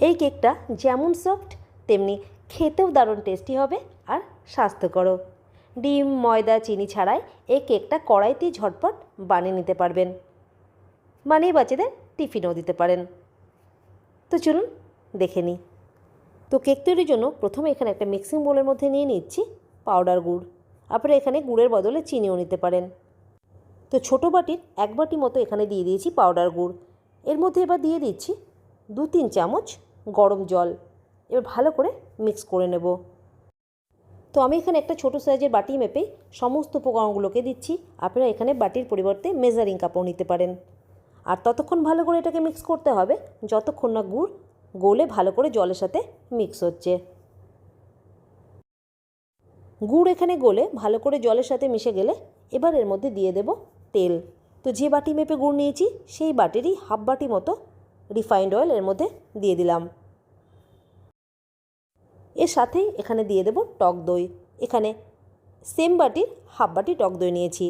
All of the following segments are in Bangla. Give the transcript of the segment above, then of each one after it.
এই কেকটা যেমন সফট, তেমনি খেতেও দারুণ টেস্টি হবে আর স্বাস্থ্যকরও। ডিম, ময়দা, চিনি ছাড়াই এই কেকটা কড়াইতেই ঝটপট বানিয়ে নিতে পারবেন। বানিয়ে বাচ্চাদের টিফিনও দিতে পারেন। তো চলুন দেখে নিই। তো কেক তৈরির জন্য প্রথমে এখানে একটা মিক্সিং বোলের মধ্যে নিয়ে নিচ্ছি পাউডার গুড়। আপনারা এখানে গুড়ের বদলে চিনিও নিতে পারেন। তো ছোটো বাটির এক বাটি মতো এখানে দিয়ে দিয়েছি পাউডার গুড়। এর মধ্যে এবার দিয়ে দিচ্ছি দু তিন চামচ গরম জল, এবার ভালো করে মিক্স করে নেব। তো আমি এখানে একটা ছোটো সাইজের বাটি মেপে সমস্ত উপকরণগুলোকে দিচ্ছি। আপনারা এখানে বাটির পরিবর্তে মেজারিং কাপড় নিতে পারেন। আর ততক্ষণ ভালো করে এটাকে মিক্স করতে হবে, যতক্ষণ না গুড় গোলে ভালো করে জলের সাথে মিক্স হচ্ছে। গুড় এখানে গলে ভালো করে জলের সাথে মিশে গেলে এবার এর মধ্যে দিয়ে দেব তেল। তো যে বাটি মেপে গুড় নিয়েছি, সেই বাটিরই হাফ বাটি মতো রিফাইন্ড অয়েল এর মধ্যে দিয়ে দিলাম। এর সাথেই এখানে দিয়ে দেব টক দই। এখানে সেম বাটির হাফ বাটি টক দই নিয়েছি।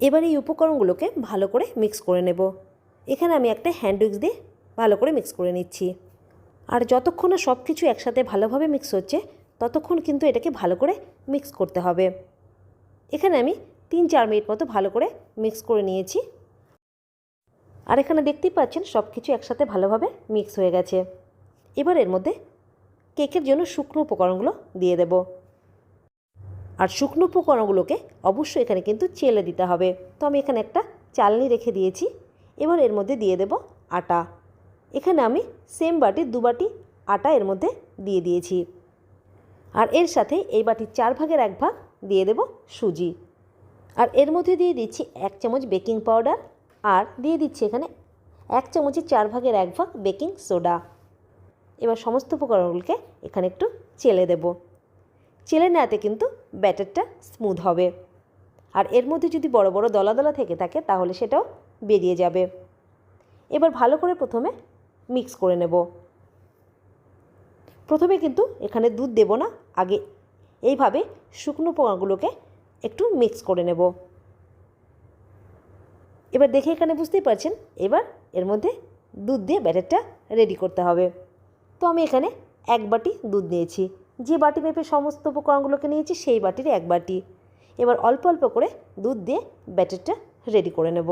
এবার এই উপকরণগুলোকে ভালো করে মিক্স করে নেব। এখানে আমি একটা হ্যান্ড উইক্স দিয়ে ভালো করে মিক্স করে নিচ্ছি। আর যতক্ষণ না সব কিছু একসাথে ভালোভাবে মিক্স হচ্ছে, ততক্ষণ কিন্তু এটাকে ভালো করে মিক্স করতে হবে। এখানে আমি তিন চার মিনিট মতো ভালো করে মিক্স করে নিয়েছি। আর এখানে দেখতেই পাচ্ছেন সব কিছু একসাথে ভালোভাবে মিক্স হয়ে গেছে। এবার এর মধ্যে কেকের জন্য শুকনো উপকরণগুলো দিয়ে দেব। আর শুকনো উপকরণগুলোকে অবশ্যই এখানে কিন্তু চেলে দিতে হবে। তো আমি এখানে একটা চালনি রেখে দিয়েছি। এবার এর মধ্যে দিয়ে দেব আটা। এখানে আমি সেম বাটির দু বাটি আটা এর মধ্যে দিয়ে দিয়েছি। আর এর সাথে এই বাটির চার ভাগের এক ভাগ দিয়ে দেব সুজি। আর এর মধ্যে দিয়ে দিচ্ছি এক চামচ বেকিং পাউডার। আর দিয়ে দিচ্ছি এখানে এক চামচের চার ভাগের এক ভাগ বেকিং সোডা। এবার সমস্ত উপকরণগুলোকে এখানে একটু চেলে দেব। চেলে নেওয়াতে কিন্তু ব্যাটারটা স্মুথ হবে। আর এর মধ্যে যদি বড় বড় দলা দলা থেকে থাকে তাহলে সেটাও বেরিয়ে যাবে। এবার ভালো করে প্রথমে মিক্স করে নেব। প্রথমে কিন্তু এখানে দুধ দেব না, আগে এইভাবে শুকনো পোকাগুলোকে একটু মিক্স করে নেব। এবার দেখে এখানে বুঝতেই পারছেন, এবার এর মধ্যে দুধ দিয়ে ব্যাটারটা রেডি করতে হবে। তো আমি এখানে এক বাটি দুধ নিয়েছি, যে বাটি মেপে সমস্ত উপকরণগুলোকে নিয়েছি সেই বাটির এক বাটি। এবার অল্প অল্প করে দুধ দিয়ে ব্যাটারটা রেডি করে নেব।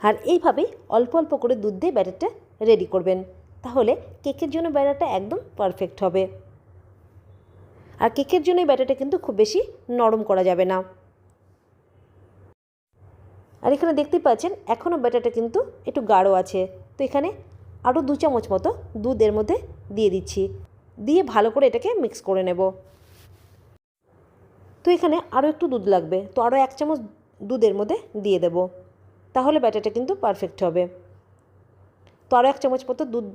আর এইভাবেই অল্প অল্প করে দুধ দিয়ে ব্যাটারটা রেডি করবেন, তাহলে কেকের জন্য ব্যাটারটা একদম পারফেক্ট হবে। আর কেকের জন্য এই ব্যাটারটা কিন্তু খুব বেশি নরম করা যাবে না। আর এখানে দেখতেই পাচ্ছেন এখনও ব্যাটারটা কিন্তু একটু গাঢ় আছে। তো এখানে আরও দু চামচ মতো দুধ এর মধ্যে দিয়ে দিচ্ছি। দিয়ে ভালো করে এটাকে মিক্স করে নেব। তো এখানে আরও একটু দুধ লাগবে, তো আরও এক চামচ দুধের মধ্যে দিয়ে দেব। তাহলে ব্যাটারটা কিন্তু পারফেক্ট হবে। তো আরও এক চামচ মতো দুধ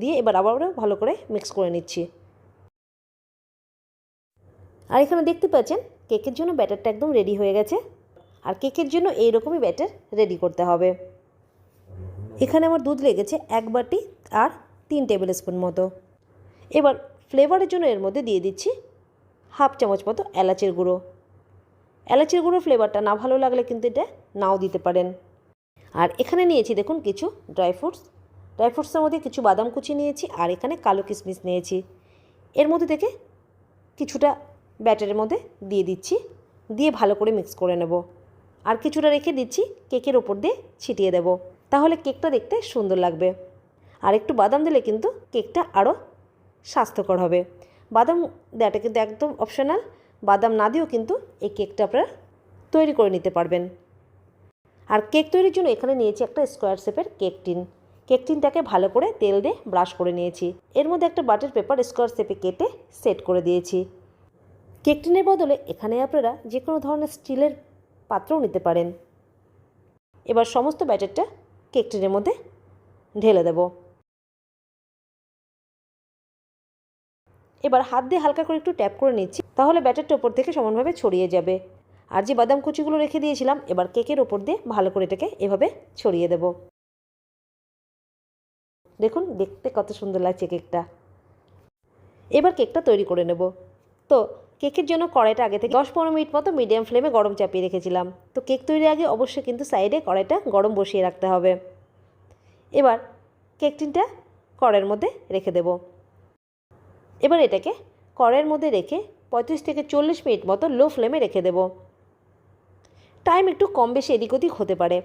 দিয়ে এবার আবার ভালো করে মিক্স করে নিচ্ছি। আর এখানে দেখতে পাচ্ছেন, কেকের জন্য ব্যাটারটা একদম রেডি হয়ে গেছে। আর কেকের জন্য এই রকমই ব্যাটার রেডি করতে হবে। এখানে আমার দুধ লেগেছে এক বাটি আর তিন টেবিল স্পুন মতো। এবার ফ্লেভারের জন্য এর মধ্যে দিয়ে দিচ্ছি হাফ চামচ মতো এলাচের গুঁড়ো। এলাচের গুঁড়ো ফ্লেভারটা না ভালো লাগলে কিন্তু এটা নাও দিতে পারেন। আর এখানে নিয়েছি দেখুন কিছু ড্রাই ফ্রুটস ড্রাই ফ্রুটসের মধ্যে কিছু বাদাম কুচি নিয়েছি আর এখানে কালো কিশমিশ নিয়েছি। এর মধ্যে থেকে কিছুটা ব্যাটারের মধ্যে দিয়ে দিচ্ছি। দিয়ে ভালো করে মিক্স করে নেব। আর কিছুটা রেখে দিচ্ছি কেকের ওপর দিয়ে ছিটিয়ে দেব। তাহলে কেকটা দেখতে সুন্দর লাগবে। আর একটু বাদাম দিলে কিন্তু কেকটা আরও স্বাস্থ্যকর হবে। বাদাম দেওয়াটা কিন্তু একদম অপশনাল বাদাম না দিয়েও কিন্তু এই কেকটা আপনারা তৈরি করে নিতে পারবেন। আর কেক তৈরির জন্য এখানে নিয়েছি একটা স্কোয়ার শেপের কেক টিন। কেক টিনটাকে ভালো করে তেল দিয়ে ব্রাশ করে নিয়েছি। এর মধ্যে একটা বাটার পেপার স্কোয়ার শেপে কেটে সেট করে দিয়েছি। কেক টিনের বদলে এখানে আপনারা যে কোনো ধরনের স্টিলের পাত্রও নিতে পারেন। এবার সমস্ত ব্যাটারটা কেক মধ্যে ঢেলে দেব। এবার হাত দিয়ে হালকা করে একটু ট্যাপ করে নিচ্ছি, তাহলে ব্যাটারটা ওপর থেকে সমানভাবে ছড়িয়ে যাবে। আর যে বাদাম কুচিগুলো রেখে দিয়েছিলাম, এবার কেকের ওপর দিয়ে ভালো করে এটাকে এভাবে ছড়িয়ে দেব। দেখুন, দেখতে কত সুন্দর লাগছে কেকটা। এবার কেকটা তৈরি করে নেব। তো কেকের জন্য কড়াইটা আগে থেকে দশ পনেরো মিনিট মতো মিডিয়াম ফ্লেমে গরম চাপিয়ে রেখেছিলাম। তো কেক তৈরির আগে অবশ্যই কিন্তু সাইডে কড়াইটা গরম বসিয়ে রাখতে হবে। এবার কেক টিনটা কড়াইয়ের মধ্যে রেখে দেব। এবার এটাকে কড়ের মধ্যে রেখে পঁয়ত্রিশ থেকে চল্লিশ মিনিট মতো লো ফ্লেমে রেখে দেব। টাইম একটু কম বেশি এদিক ওদিক হতে পারে।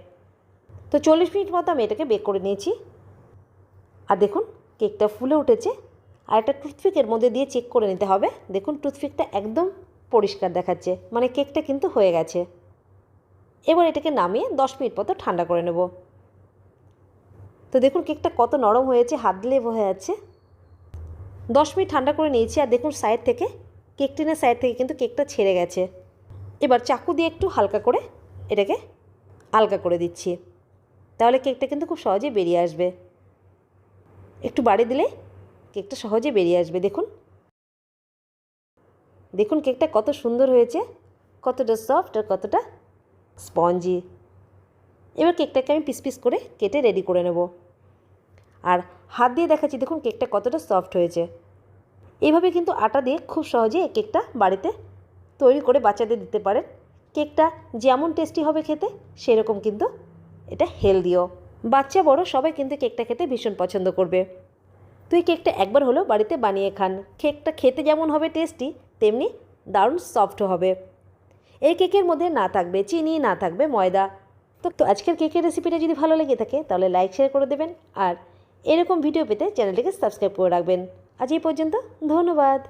তো চল্লিশ মিনিট মতো আমি এটাকে বেক করে নিয়েছি। আর দেখুন, কেকটা ফুলে উঠেছে। আর একটা টুথপিকের মধ্যে দিয়ে চেক করে নিতে হবে। দেখুন টুথপিকটা একদম পরিষ্কার দেখাচ্ছে মানে কেকটা কিন্তু হয়ে গেছে। এবার এটাকে নামিয়ে দশ মিনিট মতো ঠান্ডা করে নেব। তো দেখুন কেকটা কত নরম হয়েছে, হাত দিলে বোঝা যাচ্ছে। দশ মিনিট ঠান্ডা করে নিয়েছি আর দেখুন সাইড থেকে কেক টিনের সাইড থেকে কিন্তু কেকটা ছেড়ে গেছে। এবার চাকু দিয়ে একটু হালকা করে এটাকে আলগা করে দিচ্ছি। তাহলে কেকটা কিন্তু খুব সহজেই বেরিয়ে আসবে। একটু বাড়ি দিলে কেকটা সহজে বেরিয়ে আসবে, দেখুন। দেখুন কেকটা কত সুন্দর হয়েছে, কতটা সফট আর কতটা স্পঞ্জি। এবার কেকটাকে আমি পিস পিস করে কেটে রেডি করে নেব। আর হাত দিয়ে দেখাচ্ছি, দেখুন কেকটা কতটা সফট হয়েছে। এইভাবে কিন্তু আটা দিয়ে খুব সহজে কেকটা বাড়িতে তৈরি করে বাচ্চাদের দিতে পারেন। কেকটা যেমন টেস্টি হবে খেতে, সেরকম কিন্তু এটা হেলদিও। বাচ্চা বড়, সবাই কিন্তু কেকটা খেতে ভীষণ পছন্দ করবে। তুই কেকটা একবার হলো বাড়িতে বানিয়ে খান। কেকটা খেতে যেমন হবে টেস্টি, তেমনি দারুণ সফট হবে। এই কেকের মধ্যে না থাকবে চিনি, না থাকবে ময়দা। তো তো আজকের কেকের রেসিপিটা যদি ভালো লেগে থাকে, তাহলে লাইক, শেয়ার করে দেবেন। আর এরকম ভিডিও পেতে চ্যানেলটিকে সাবস্ক্রাইব করে রাখবেন। আজ এই পর্যন্ত, ধন্যবাদ।